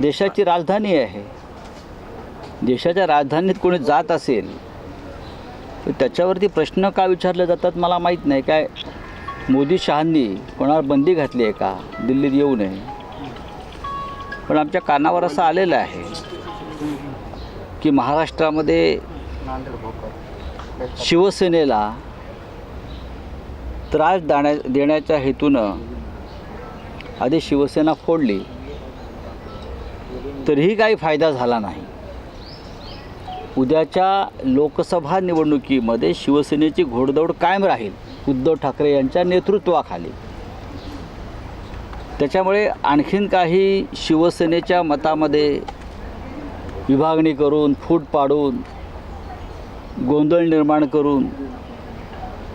देशाची राजधानी आहे. देशाच्या राजधानीत कोणी जात असेल तर त्याच्यावरती प्रश्न का विचारले जातात मला माहीत नाही. काय मोदी शहांनी कोणावर बंदी घातली आहे का? दिल्लीत येऊ नये. पण आमच्या कानावर असं आलेलं आहे की महाराष्ट्रामध्ये शिवसेनेला त्रास दाण्या देण्याच्या हेतूनं आधी शिवसेना फोडली. तरीही काही फायदा झाला नाही. उद्याच्या लोकसभा निवडणुकीमध्ये शिवसेनेची घोडदौड कायम राहील उद्धव ठाकरे यांच्या नेतृत्वाखाली. त्याच्यामुळे आणखीन काही शिवसेनेच्या मतामध्ये विभागणी करून फूट पाडून गोंधळ निर्माण करून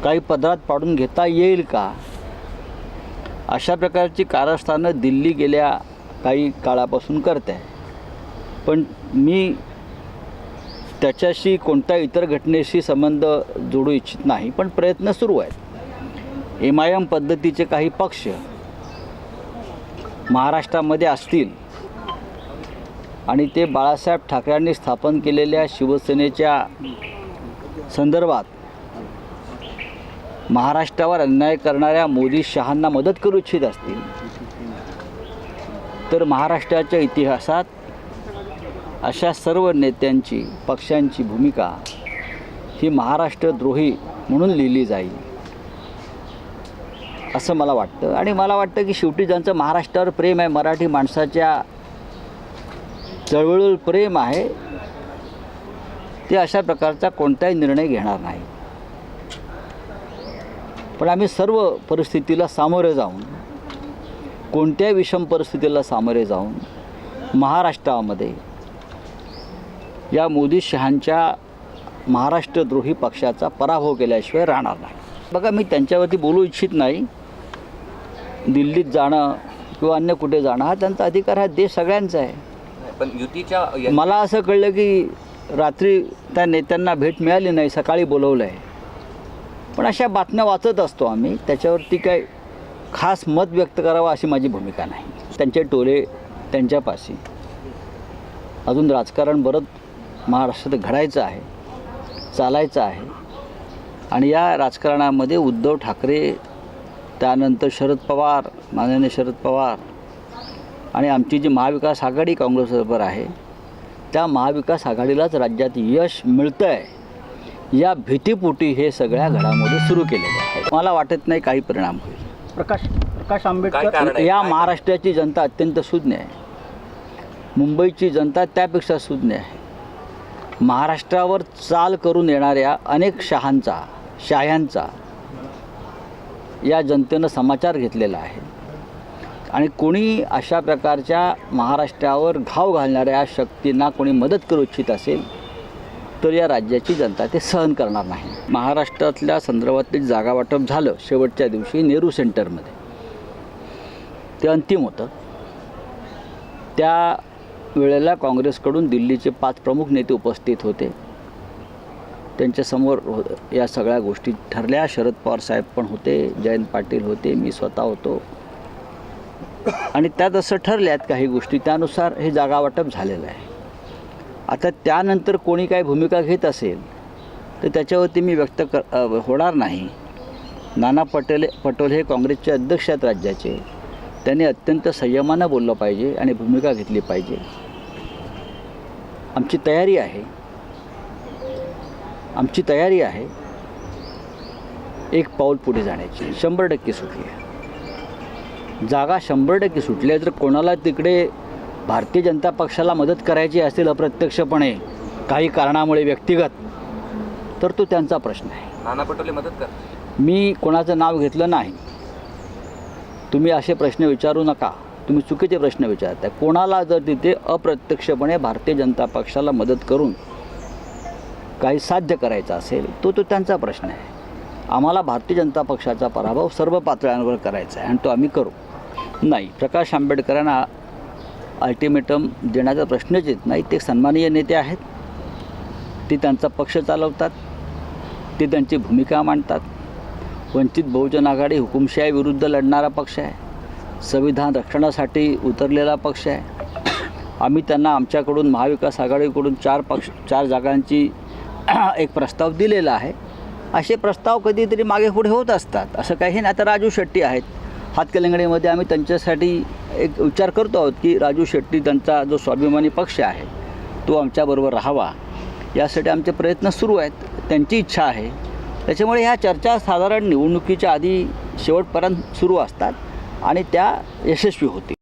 काही पदरात पाडून घेता येईल का? अशा प्रकारची कारस्थानं दिल्ली गेल्या काही काळापासून करते आहे पण मी त्याच्याशी कोणत्या इतर घटनेशी संबंध जोडू इच्छित नाही पण प्रयत्न सुरू आहेत. एम आय एम पद्धतीचे काही पक्ष महाराष्ट्रामध्ये असतील आणि ते बाळासाहेब ठाकरेंनी स्थापन केलेल्या शिवसेनेच्या संदर्भात महाराष्ट्रावर अन्याय करणाऱ्या मोदी शहांना मदत करू इच्छित असतील. तर महाराष्ट्राच्या इतिहासात अशा सर्व नेत्यांची पक्षांची भूमिका ही महाराष्ट्रद्रोही म्हणून लिहिली जाईल असं मला वाटतं. आणि मला वाटतं की शेवटी ज्यांचं महाराष्ट्रावर प्रेम आहे मराठी माणसाच्या चळवळीवर प्रेम आहे ते अशा प्रकारचा कोणताही निर्णय घेणार नाही. पण आम्ही सर्व परिस्थितीला सामोरे जाऊन कोणत्याही विषम परिस्थितीला सामोरे जाऊन महाराष्ट्रामध्ये या मोदी शहांच्या महाराष्ट्रद्रोही पक्षाचा पराभव केल्याशिवाय राहणार नाही. बघा मी त्यांच्यावरती बोलू इच्छित नाही. दिल्लीत जाणं किंवा अन्य कुठे जाणं हा त्यांचा अधिकार हा देश सगळ्यांचा आहे. पण युतीच्या मला असं कळलं की रात्री त्या नेत्यांना भेट मिळाली नाही सकाळी बोलवलं आहे पण अशा बातम्या वाचत असतो आम्ही त्याच्यावरती काय खास मत व्यक्त करावं अशी माझी भूमिका नाही. त्यांचे टोले त्यांच्यापाशी. अजून राजकारण बरंच महाराष्ट्रात घडायचं आहे चालायचं आहे. आणि या राजकारणामध्ये उद्धव ठाकरे त्यानंतर शरद पवार माननीय शरद पवार आणि आमची जी महाविकास आघाडी काँग्रेसबरोबर आहे त्या महाविकास आघाडीलाच राज्यात यश मिळतं आहे या भीतीपोटी हे सगळ्या घडामोडी सुरू केलेल्या आहेत. मला वाटत नाही काही परिणाम होईल. प्रकाश प्रकाश काय आंबेडकर आहे? या काय महाराष्ट्राची जनता अत्यंत सुज्ञ आहे. मुंबईची जनता त्यापेक्षा सुज्ञ आहे. महाराष्ट्रावर चाल करून येणाऱ्या अनेक शहांचा शाह्यांचा या जनतेनं समाचार घेतलेला आहे. आणि कोणी अशा प्रकारच्या महाराष्ट्रावर घाव घालणाऱ्या शक्तींना कोणी मदत करू इच्छित असेल तर या राज्याची जनता ते सहन करणार नाही. महाराष्ट्रातल्या संदर्भातील जागा वाटप झालं शेवटच्या दिवशी नेहरू सेंटरमध्ये. ते अंतिम होतं. त्या वेळेला काँग्रेसकडून दिल्लीचे पाच प्रमुख नेते उपस्थित होते. त्यांच्यासमोर हो या सगळ्या गोष्टी ठरल्या. शरद पवार साहेब पण होते जयंत पाटील होते मी स्वतः होतो. आणि त्यात असं ठरल्यात काही गोष्टी. त्यानुसार हे जागा वाटप झालेलं आहे. आता त्यानंतर कोणी काही भूमिका घेत असेल तर त्याच्यावरती मी व्यक्त कर होणार नाही. नाना पटेल पटोले हे काँग्रेसचे अध्यक्ष आहेत राज्याचे. त्यांनी अत्यंत संयमानं बोललं पाहिजे आणि भूमिका घेतली पाहिजे. आमची तयारी आहे. आमची तयारी आहे. एक पाऊल पुढे जाण्याची. शंभर टक्के सुटली आहे. जागा शंभर टक्के सुटली आहे. जर कोणाला तिकडे भारतीय जनता पक्षाला मदत करायची असेल अप्रत्यक्षपणे काही कारणामुळे व्यक्तिगत तर तो त्यांचा प्रश्न आहे. नाना पटोले मदत कर मी कोणाचं नाव घेतलं नाही. तुम्ही असे प्रश्न विचारू नका. तुम्ही चुकीचे प्रश्न विचारताय. कोणाला जर तिथे अप्रत्यक्षपणे भारतीय जनता पक्षाला मदत करून काही साध्य करायचं असेल तो तो त्यांचा प्रश्न आहे. आम्हाला भारतीय जनता पक्षाचा पराभव सर्व पातळ्यांवर करायचा आहे आणि तो आम्ही करू. नाही प्रकाश आंबेडकरांना अल्टिमेटम देण्याचा प्रश्नच येत नाही. ते सन्माननीय नेते आहेत. ते त्यांचा पक्ष चालवतात. ते त्यांची भूमिका मांडतात. वंचित बहुजन आघाडी हुकुमशाहीविरुद्ध लढणारा पक्ष आहे. संविधान रक्षणासाठी उतरलेला पक्ष आहे. आम्ही त्यांना आमच्याकडून महाविकास आघाडीकडून चार पक्ष चार जागांची एक प्रस्ताव दिलेला आहे. असे प्रस्ताव कधीतरी मागे पुढे होत असतात. असं काही नाही आता राजू शेट्टी आहेत. हातकलंगडीमध्ये आम्ही त्यांच्यासाठी एक विचार करतो आहोत की राजू शेट्टी त्यांचा जो स्वाभिमानी पक्ष आहे तो आमच्याबरोबर राहावा. यासाठी आमचे प्रयत्न सुरू आहेत. त्यांची इच्छा आहे. त्याच्यामुळे ह्या चर्चा साधारण निवडणुकीच्या आधी शेवटपर्यंत सुरू असतात आणि त्या यशस्वी होतील.